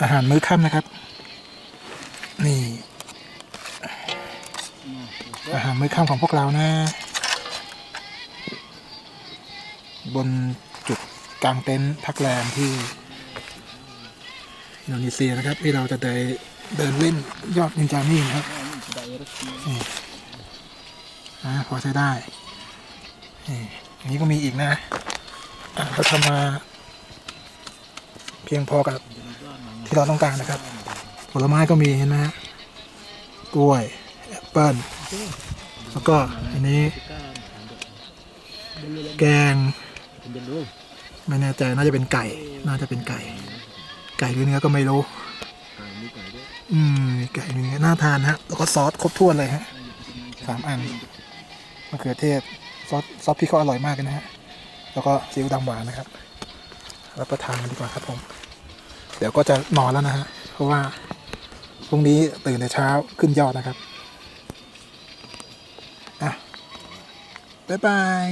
อาหารมื้อค่ำนะครับ นี่ อาหารมื้อค่ำของพวกเรานะ บนจุดกลางเต็นท์พักแรมที่อินโดนีเซียนะครับ ที่เราจะเดินเดินเล่นยอดนินจานี่นะครับนี่นะพอใช้ได้นี่อย่างนี้ก็มีอีกนะเขาทำมาเพียงพอกับ ที่เราต้องการนะครับ ผลไม้ก็มีเห็นไหมฮะกล้วยแอปเปิ้ลแล้วก็อันนี้ แกง ไม่แน่ใจน่าจะเป็นไก่ น่าจะเป็นไก่ ไก่หรือเนื้อก็ไม่รู้ อืมไก่เนื้อน่าทานฮะ แล้วก็ซอสครบถ้วนเลยฮะสามอันมะเขือเทศซอสซอสพริกเขาอร่อยมากนะฮะ แล้วก็ซีอิ๊วดำหวานนะครับ รับประทานกันดีกว่าครับผม เดี๋ยวก็จะนอนแล้วนะฮะ เพราะว่าพรุ่งนี้ตื่นแต่เช้าขึ้นยอดนะครับ อะ บ๊ายบาย